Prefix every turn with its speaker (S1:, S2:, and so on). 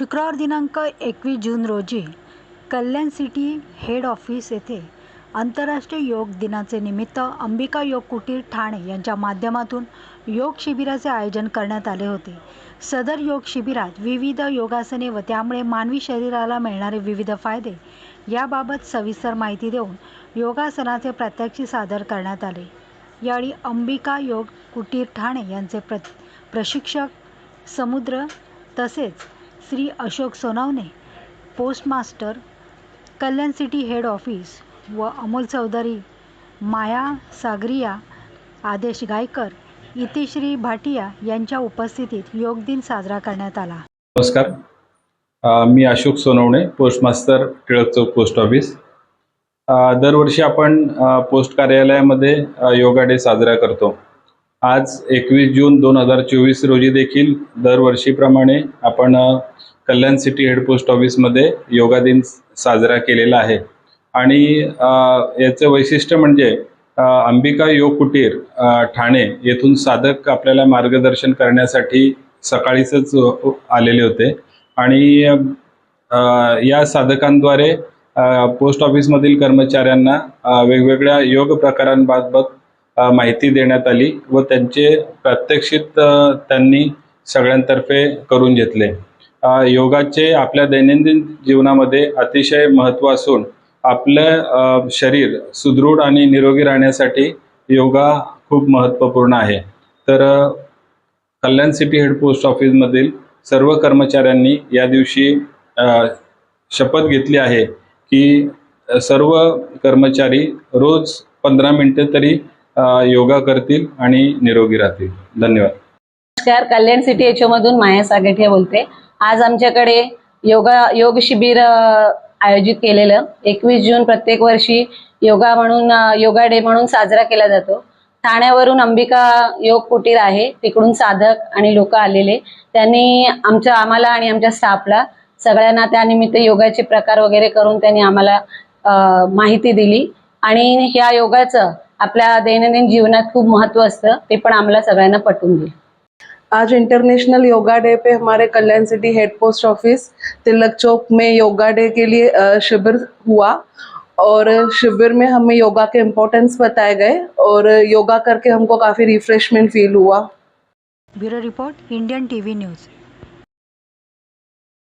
S1: शुक्रवार दिनांक एकवीस जून रोजी कल्याण सिटी हेड ऑफिस येथे आंतरराष्ट्रीय योग दिनाचे निमित्त अंबिका योग कुटीर ठाणे यांच्या माध्यमातून योग शिबिराचे आयोजन करण्यात आले होते. सदर योग शिबिरात विविध योगासने व त्यामुळे मानवी शरीराला मिळणारे विविध फायदे याबाबत सविस्तर माहिती देऊन योगासनाचे प्रात्यक्षिक सादर करण्यात आले. यावेळी अंबिका योग कुटीर ठाणे यांचे प्र प्रशिक्षक समुद्र तसेच Shri Ashok Sonawane postmaster Kalyan city head office व अमोल चौधरी माया सागरिया आदेश गायकर इतिश्री भाटिया यांच्या उपस्थितीत योग दिन साजरा करण्यात आला.
S2: नमस्कार. मी Ashok Sonawane postmaster Tilak Chowk post office. दरवर्षी आपण पोस्ट कार्यालयामध्ये योगा डे साजरा करतो. आज एकवीस जून दोन हजार चोवीस रोजी देखील दरवर्षीप्रमाणे आपण कल्याण सिटी हेड पोस्ट ऑफिसमध्ये योगा दिन साजरा केलेला आहे. आणि याचं वैशिष्ट्य म्हणजे अंबिका योग कुटीर ठाणे येथून साधक आपल्याला मार्गदर्शन करण्यासाठी सकाळीच आलेले होते. आणि या साधकांद्वारे पोस्ट ऑफिसमधील कर्मचाऱ्यांना वेगवेगळ्या योग प्रकारांबाबत माहिती देण्यात आली व त्यांचे प्रात्यक्षित त्यांनी सगळ्यांतर्फे करून घेतले. योगाचे आपल्या दैनंदिन जीवनामध्ये अतिशय महत्त्व असून आपलं शरीर सुदृढ आणि निरोगी राहण्यासाठी योगा खूप महत्त्वपूर्ण आहे. तर कल्याण सिटी हेड पोस्ट ऑफिसमधील सर्व कर्मचाऱ्यांनी या दिवशी शपथ घेतली आहे की सर्व कर्मचारी रोज पंधरा मिनटं तरी योगा करतील आणि निरोगी राहतील. धन्यवाद.
S3: नमस्कार. कल्याण सिटी एच मधून माया सागठे बोलते. आज आमच्याकडे योगा योग शिबिर आयोजित केलेलं. एकवीस जून प्रत्येक वर्षी योगा म्हणून योगा डे म्हणून साजरा केला जातो. ठाण्यावरून अंबिका योग कुटीर आहे. तिकडून साधक आणि लोक आलेले. त्यांनी आमच्या आम्हाला आणि आमच्या स्टाफला सगळ्यांना त्यानिमित्त योगाचे प्रकार वगैरे करून त्यांनी आम्हाला माहिती दिली. आणि ह्या योगाचं आपल्या दैनंदिन जीवनात खूप महत्त्व असतं ते पण आम्हाला सगळ्यांना पटवून दिलं
S4: आज इंटरनेशनल योगा डे पे हमारे Kalyan city head post office Tilak Chowk में योगा डे के लिए शिविर हुआ और शिविर में हमें योगा के इम्पोर्टेंस बताए गए और योगा करके हमको काफ़ी रिफ्रेशमेंट फील हुआ।
S1: Bureau report Indian T V news.